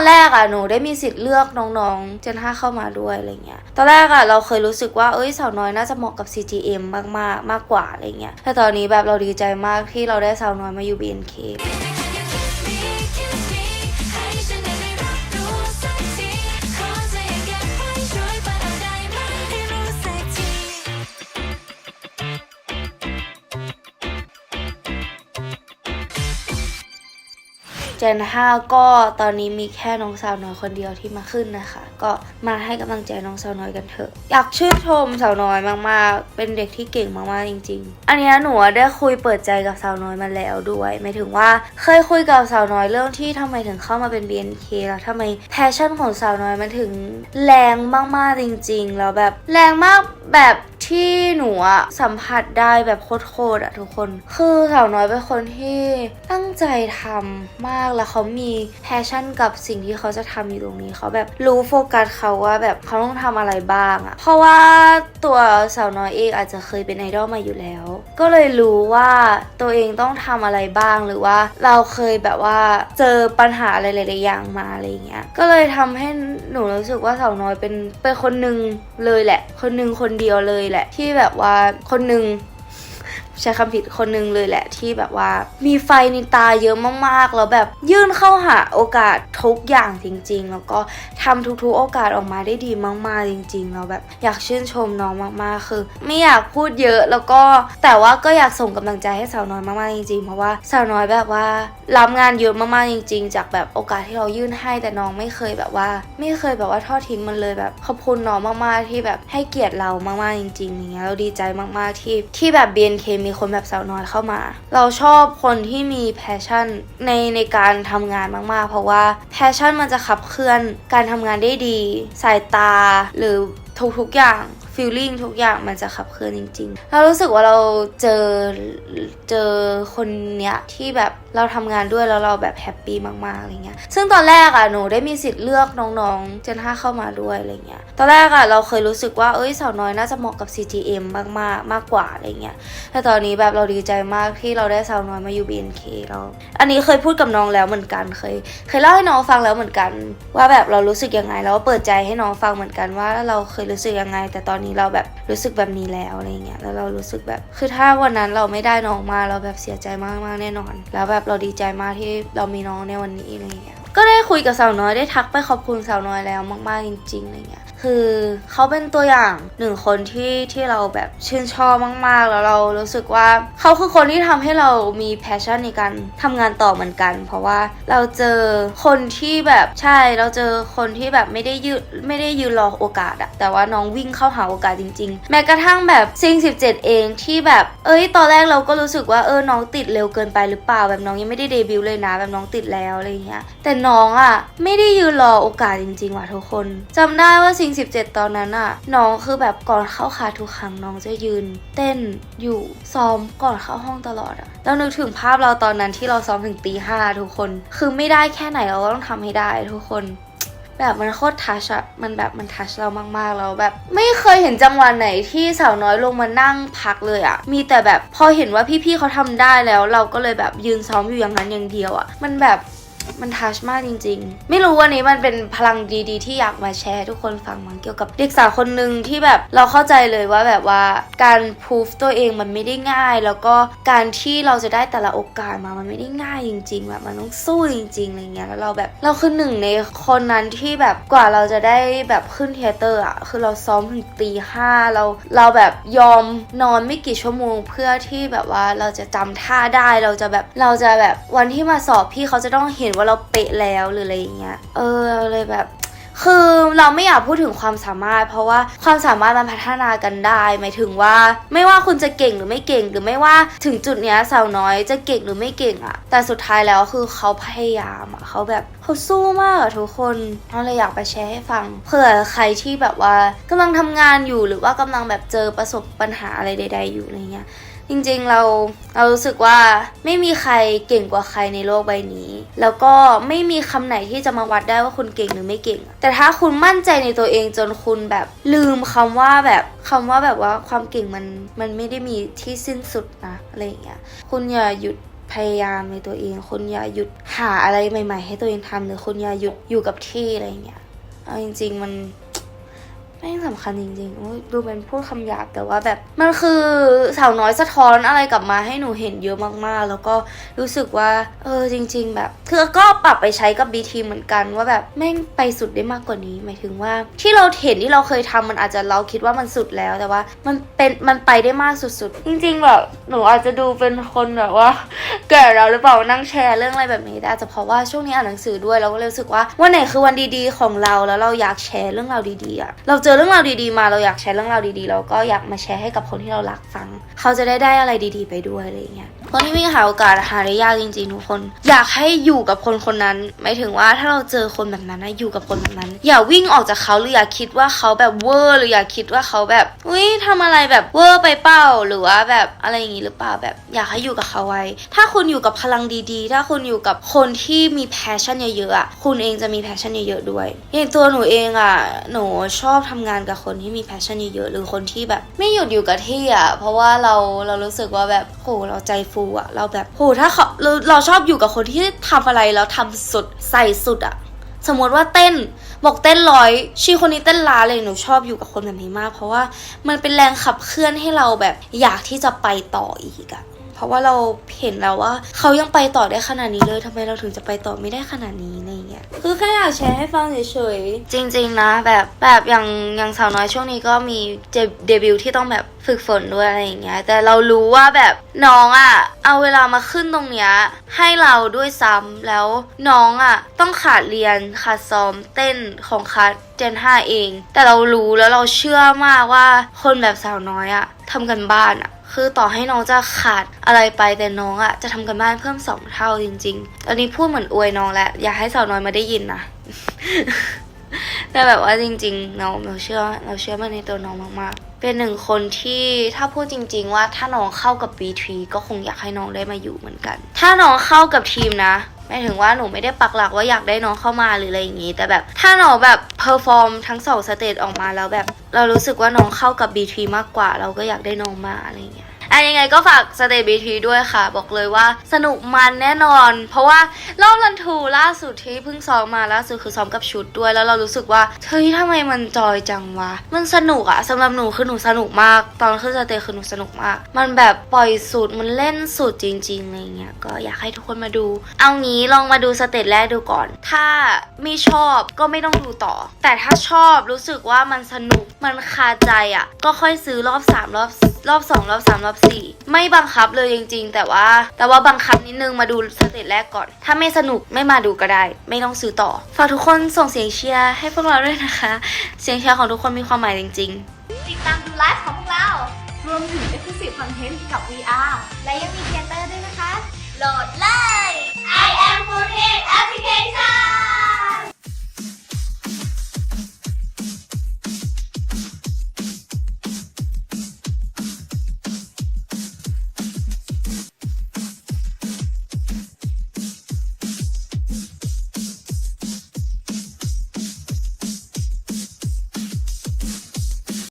อนแรกอะหนูได้มีสิทธิ์เลือกน้องๆ เจนห้าเข้ามาด้วยอะไรเงี้ย ตอนแรกอะเราเคยรู้สึกว่าเอ้ยสาวน้อยน่าจะเหมาะกับ CGM มากๆมากกว่าอะไรเงี้ย แต่ตอนนี้แบบเราดีใจมากที่เราได้สาวน้อยมาอยู่ BNK เจนห้าก็ตอนนี้มีแค่น้องสาวน้อยคนเดียวที่มาขึ้นนะคะ ก็มาให้กำลังใจน้องสาวน้อยกันเถอะ อยากชื่นชมสาวน้อยมากๆ เป็นเด็กที่เก่งมากๆจริง ๆ อันนี้หนูได้คุยเปิดใจกับสาวน้อยมาแล้วด้วยหมายถึงว่าเคยคุยกับสาวน้อยเรื่องที่ทำไมถึงเข้ามาเป็น BNK แล้วทำไมแพชชั่นของสาวน้อยมันถึงแรงมากๆจริง ๆ แล้วแบบแรงมากแบบ ที่หนูอะสัมผัสได้แบบโคตรๆอะทุกคน คือสาวน้อยเป็นคนที่ตั้งใจทำมากแล้วเขามีแพชชั่นกับสิ่งที่เขาจะทำอยู่ตรงนี้เขาแบบรู้โฟกัสเขาว่าแบบเขาต้องทำอะไรบ้างอะเพราะว่าตัวสาวน้อยเองอาจจะเคยเป็นไอดอลมาอยู่แล้ว ก็เลยรู้ว่าตัวเองต้องทำอะไรบ้างหรือว่าเราเคยแบบว่าเจอปัญหาอะไรหลายๆอย่างมาอะไรเงี้ยก็เลยทำให้หนูรู้สึกว่าสาวน้อยเป็นเป็นคนหนึ่งเลยแหละ คนหนึ่งคนเดียวเลยแหละที่แบบว่าคนหนึ่ง ใช้คำผิดคนหนึ่งเลยแหละที่แบบว่า มีไฟในตาเยอะมากๆ แล้วแบบยื่นเข้าหาโอกาสทุกอย่างจริง ๆ แล้วก็ทำทุกๆ โอกาสออกมาได้ดีมากๆจริงๆแล้วแบบอยากชื่นชมน้องมากๆคือ ไม่อยากพูดเยอะแล้วก็แต่ว่าก็อยากส่งกำลังใจให้สาวน้อยมากๆจริงๆ เพราะว่าสาวน้อยแบบว่ารับงานเยอะมากๆจริง ๆ จากแบบโอกาสที่เรายื่นให้แต่น้องไม่เคยแบบว่า ไม่เคยแบบว่าทอดทิ้งมันเลยแบบขอบคุณน้องมากๆที่แบบให้เกียรติเรามากๆจริงๆอย่างเงี้ยเราดีใจมากๆที่ที่แบบ BNK มีคนแบบสาวน้อยเข้ามา เราชอบคนที่มีแพชชั่นในในการทำงานมากๆ เพราะว่าแพชชั่นมันจะขับเคลื่อนการทำงานได้ดี สายตาหรือทุกๆอย่างฟีลลิ่งทุกอย่างมันจะขับเคลื่อนจริงๆ เรารู้สึกว่าเราเจอเจอคนเนี้ยที่แบบเราทำงานด้วยแล้วเราแบบแฮปปี้มากๆอะไรเงี้ย ซึ่งตอนแรกอะหนูได้มีสิทธิ์เลือกน้องๆเจนห้าเข้ามาด้วยอะไรเงี้ย ตอนแรกอะเราเคยรู้สึกว่าเอ้ยสาวน้อยน่าจะเหมาะกับ CGM มากๆมากกว่าอะไรเงี้ย แต่ตอนนี้แบบเราดีใจมากที่เราได้สาวน้อยมาอยู่ BNK เราอันนี้เคยพูดกับน้องแล้วเหมือนกันเคย เคยเล่าให้น้องฟังแล้วเหมือนกัน ว่าแบบเรารู้สึกยังไงแล้วเปิดใจให้น้องฟังเหมือนกันว่าเราเคยรู้สึกยังไง แต่ตอนนี้เราแบบรู้สึกแบบนี้แล้วอะไรเงี้ยแล้วเรารู้สึกแบบคือถ้าวันนั้นเราไม่ได้น้องมาเราแบบเสียใจมากๆแน่นอน แล้วแบบเราดีใจมากที่เรามีน้องในวันนี้อะไรเงี้ยก็ได้คุยกับสาวน้อยได้ทักไปขอบคุณสาวน้อยแล้วมากๆจริงๆอะไรเงี้ย คือเขาเป็นตัวอย่างหนึ่งคนที่ที่เราแบบชื่นชอบมากๆ แล้วเรารู้สึกว่าเขาคือคนที่ทำให้เรามีแพชชั่นในการทำงานต่อเหมือนกัน เพราะว่าเราเจอคนที่แบบใช่เราเจอคนที่แบบไม่ได้ยืนไม่ได้ยืนรอโอกาสอะแต่ว่าน้องวิ่งเข้าหาโอกาสจริง ๆ แม้กระทั่งแบบซิง17เจ็ดเองที่แบบเอ้ยตอนแรกเราก็รู้สึกว่าเออน้องติดเร็วเกินไปหรือเปล่าแบบน้องยังไม่ได้เดบิวต์เลยนะแบบน้องติดแล้วอะไรเงี้ยแต่น้องอะไม่ได้ยืนรอโอกาสจริงๆว่ะทุกคนจำได้ว่าซิง17 ตอนนั้นอะน้องคือแบบก่อนเข้าคาทุกครั้งน้องจะยืน เต้นอยู่ซ้อมก่อนเข้าห้องตลอดอะแล้วนึกถึงภาพเราตอนนั้นที่เราซ้อมถึงตีห้าทุกคน คือไม่ได้แค่ไหนเราก็ต้องทำให้ได้ทุกคนแบบมันโคตรทัชอะมันแบบมันทัชเรามากๆแล้วแบบ ไม่เคยเห็นจังหวะไหนที่สาวน้อยลงมานั่งพักเลยอะมีแต่แบบพอเห็นว่าพี่ๆเขาทำได้แล้ว เราก็เลยแบบยืนซ้อมอยู่อย่างนั้นอย่างเดียวอะมันแบบ มันทัชมากจริง ๆ ไม่รู้วันนี้มันเป็นพลังดีๆ ที่อยากมาแชร์ทุกคนฟังมันเกี่ยวกับเด็กสาวคนหนึ่งที่แบบเราเข้าใจเลยว่าแบบว่าการพูฟตัวเองมันไม่ได้ง่าย แล้วก็การที่เราจะได้แต่ละโอกาสมามันไม่ได้ง่ายจริง ๆ แบบมันต้องสู้จริงๆอะไรเงี้ยแล้วเราแบบเราคือหนึ่งในคนนั้นที่แบบกว่าเราจะได้แบบขึ้นเทเตอร์อะคือเราซ้อมถึงตีห้าเราเราแบบยอมนอนไม่กี่ชั่วโมงเพื่อที่แบบว่าเราจะจำท่าได้เราจะแบบเราจะแบบวันที่มาสอบพี่เขาจะต้องเห็นว่าเราเป๊ะแล้วหรืออะไรอย่างเงี้ย เออเลยแบบ คือเราไม่อยากพูดถึงความสามารถ เพราะว่าความสามารถมันพัฒนากันได้หมายถึงว่า ไม่ว่าคุณจะเก่งหรือไม่เก่ง หรือไม่ว่าถึงจุดเนี้ยสาวน้อยจะเก่งหรือไม่เก่งอะแต่สุดท้ายแล้วคือเขาพยายามอะเขาแบบเขาสู้มากอะทุกคนเราเลยอยากไปแชร์ให้ฟังเผื่อใครที่แบบว่ากำลังทำงานอยู่หรือว่ากำลังแบบเจอประสบปัญหาอะไรใด ๆ อยู่อะไรเงี้ย จริงๆเราเรารู้สึกว่าไม่มีใครเก่งกว่าใครในโลกใบนี้ แล้วก็ไม่มีคำไหนที่จะมาวัดได้ว่าคุณเก่งหรือไม่เก่ง แต่ถ้าคุณมั่นใจในตัวเองจนคุณแบบลืมคำว่าแบบคำว่าแบบว่าความเก่งมันมันไม่ได้มีที่สิ้นสุดนะอะไรอย่างเงี้ยคุณอย่าหยุดพยายามในตัวเอง คุณอย่าหยุดหาอะไรใหม่ ๆ ให้ตัวเองทำหรือคุณอย่าหยุดอยู่กับที่อะไรอย่างเงี้ยเอาจริง ๆ มัน ไม่สำคัญจริงๆโอ้ยดูเป็นพูดคำหยาบแต่ว่าแบบ มันคือสาวน้อยสะท้อนอะไรกลับมาให้หนูเห็นเยอะมากๆ แล้วก็รู้สึกว่า เออจริง ๆ แบบคือก็ปรับไปใช้กับ BT เหมือนกันว่าแบบแม่งไปสุดได้มากกว่านี้ หมายถึงว่า ที่เราเห็นที่เราเคยทำมันอาจจะเราคิดว่ามันสุดแล้วแต่ว่า มันเป็นมันไปได้มากสุดๆ จริง ๆ แบบหนูอาจจะดูเป็นคนแบบว่าแก่แล้วหรือเปล่านั่งแชร์เรื่องอะไรแบบนี้แต่อาจจะเพราะว่าช่วงนี้อ่านหนังสือด้วยเราก็เลยรู้สึกว่าวันไหนคือวันดีๆ ของเราแล้วเราอยากแชร์เรื่องราวดีๆอะเราเจอเรื่องราวดีๆมาเราอยากแชร์เรื่องราวดีๆเราก็อยากมาแชร์ให้กับคนที่เรารักฟัง เขาจะได้ได้อะไรดีๆ ไปด้วยอะไรเงี้ย เงี้ยคนที่ไม่หาโอกาสหาได้ยากจริงๆทุกคน อยากให้อยู่กับคนคนนั้นหมายถึงว่าถ้าเราเจอคนแบบนั้นนะอยู่กับคนแบบนั้น อย่าวิ่งออกจากเขาหรืออย่าคิดว่าเขาแบบเวอร์หรืออย่าคิดว่าเขาแบบอุ้ยทำอะไรแบบเวอร์ไปเปล่าหรือว่าแบบอะไรอย่างงี้หรือเปล่าแบบ อยากให้อยู่กับเขาไว้ ถ้าคุณอยู่กับพลังดีๆ ถ้าคุณอยู่กับคนที่มีแพชชั่นเยอะๆอะคุณเองจะมีแพชชั่นเยอะๆด้วยอย่างตัวหนูเองอะหนูชอบทำงานกับคนที่มีแพชชั่นเยอะๆหรือคนที่แบบ ไม่หยุดอยู่กับที่อะเพราะว่าเราเรารู้สึกว่าแบบโหเราใจฟูอะเราแบบโหถ้าเขาเราเราชอบอยู่กับคนที่ทำอะไรแล้วทำสุดใส่สุดอะสมมติว่าเต้นบอกเต้นร้อยชีคนนี้เต้นล้าเลยหนูชอบอยู่กับคนแบบนี้มาก เพราะว่ามันเป็นแรงขับเคลื่อนให้เราแบบอยากที่จะไปต่ออีกอะ ราะว่าเราเห็นแล้วว่า เขายังไปต่อได้ขนาดนี้เลยทำไมเราถึงจะไปต่อไม่ได้ขนาดนี้อะไรเงี้ยคือแค่อยากแชร์ให้ฟังเฉยๆจริง ๆ นะแบบแบบอย่างอย่างสาวน้อยช่วงนี้ก็มีเดบิวต์ที่ต้องแบบฝึกฝนด้วยอะไรอย่างเงี้ย แต่เรารู้ว่าแบบน้องอะเอาเวลามาขึ้นตรงเนี้ยให้เราด้วยซ้ำแล้วน้องอะต้องขาดเรียนขาดซ้อมเต้นของคัสเจน5เอง แต่เรารู้แล้วเราเชื่อมากว่าคนแบบสาวน้อยอะทำกันบ้านอะ คือต่อให้น้องจะขาดอะไรไปแต่น้องอะจะทำกันบ้านเพิ่มสองเท่าจริงๆตอนนี้พูดเหมือนอวยน้องแหละ อยากให้สาวน้อยมาได้ยินนะ แต่แบบว่าจริงๆเราเราเชื่อเราเชื่อมันในตัวน้องมากๆ เป็นหนึ่งคนที่ถ้าพูดจริง ๆ ว่าถ้าน้องเข้ากับ B3 ก็คงอยากให้น้องได้มาอยู่เหมือนกัน ถ้าน้องเข้ากับทีมนะ หมายถึงว่าหนูไม่ได้ปักหลักว่าอยากได้น้องเข้ามาหรืออะไรอย่างงี้ แต่แบบถ้าหนูแบบเพอร์ฟอร์มทั้งสองสเตจออกมาแล้วแบบ เรารู้สึกว่าน้องเข้ากับ B3 มากกว่า เราก็อยากได้น้องมาอะไรอย่างเงี้ย อะยังไงก็ฝากสเตย์บีทีด้วยค่ะ บอกเลยว่าสนุกมันแน่นอน เพราะว่ารอบรันทูล่าสุดที่เพิ่งซ้อมมาล่าสุดคือซ้อมกับชุดด้วยแล้วเรารู้สึกว่าเฮ้ยทำไมมันจอยจังวะ มันสนุกอะสำหรับหนูคือหนูสนุกมาก ตอนขึ้นสเตย์คือหนูสนุกมาก มันแบบปล่อยสุดมันเล่นสุดจริงๆอะไรเงี้ยก็อยากให้ทุกคนมาดู เอางี้ลองมาดูสเตจแรกดูก่อน ถ้าไม่ชอบก็ไม่ต้องดูต่อ แต่ถ้าชอบรู้สึกว่ามันสนุกมันคาใจอะก็ค่อยซื้อรอบสามรอบรอบสองรอบสามรอบสี่ไม่บังคับเลยจริง ๆ แต่ว่า แต่ว่าบังคับนิดนึงมาดูสเตจแรกก่อน ถ้าไม่สนุกไม่มาดูก็ได้ ไม่ต้องซื้อต่อ ฝากทุกคนส่งเสียงเชียร์ให้พวกเราด้วยนะคะ เสียงเชียร์ของทุกคนมีความหมายจริง ๆ ติดตามดูไลฟ์ของพวกเรา รวมถึง Exclusive Content กับ VR และยังมีเทเตอร์ด้วยนะคะ โหลดเลย I am f o o d Application